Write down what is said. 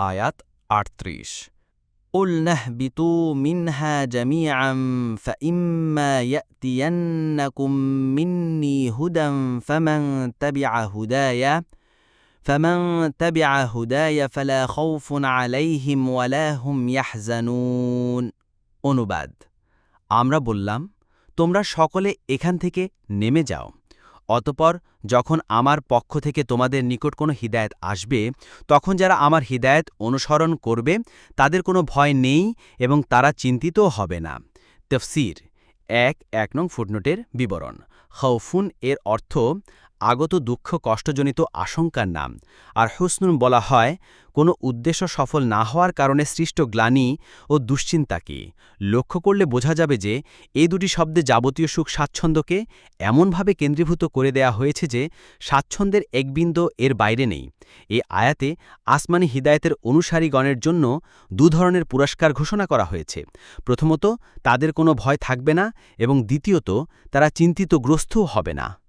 আয়াত আটত্রিশ قل نهبطوا منها جميعا فإما يأتينكم مني هدى فمن تبع هدايا فمن تبع هداي فلا خوف عليهم ولا هم يحزنون অনুবাদ আমরা বললাম তোমরা সকলে এখান থেকে নেমে যাও অতপর যখন আমার পক্ষ থেকে তোমাদের নিকট কোনো হিদায়ত আসবে, তখন যারা আমার হিদায়ত অনুসরণ করবে, তাদের কোনো ভয় নেই এবং তারা চিন্তিতও হবে না। তফসির, এক এক নং ফুটনোটের বিবরণ। খৌফুন এর অর্থ আগত দুঃখ কষ্টজনিত আশঙ্কার নাম। আর হুসনুন বলা হয়, কোনো উদ্দেশ্য সফল না হওয়ার কারণে সৃষ্ট গ্লানি ও দুশ্চিন্তাকে লক্ষ্য করলে বোঝা যাবে যে এই দুটি শব্দে যাবতীয় সুখ স্বাচ্ছন্দ্যকে এমনভাবে কেন্দ্রীভূত করে দেয়া হয়েছে যে, স্বাচ্ছন্দ্যের একবিন্দ এর বাইরে নেই। এ আয়াতে আসমানি হিদায়তের অনুসারীগণের জন্য দু ধরনের পুরস্কার ঘোষণা করা হয়েছে। প্রথমত, তাদের কোনো ভয় থাকবে না এবং দ্বিতীয়ত, তারা চিন্তিতগ্রস্তও হবে না।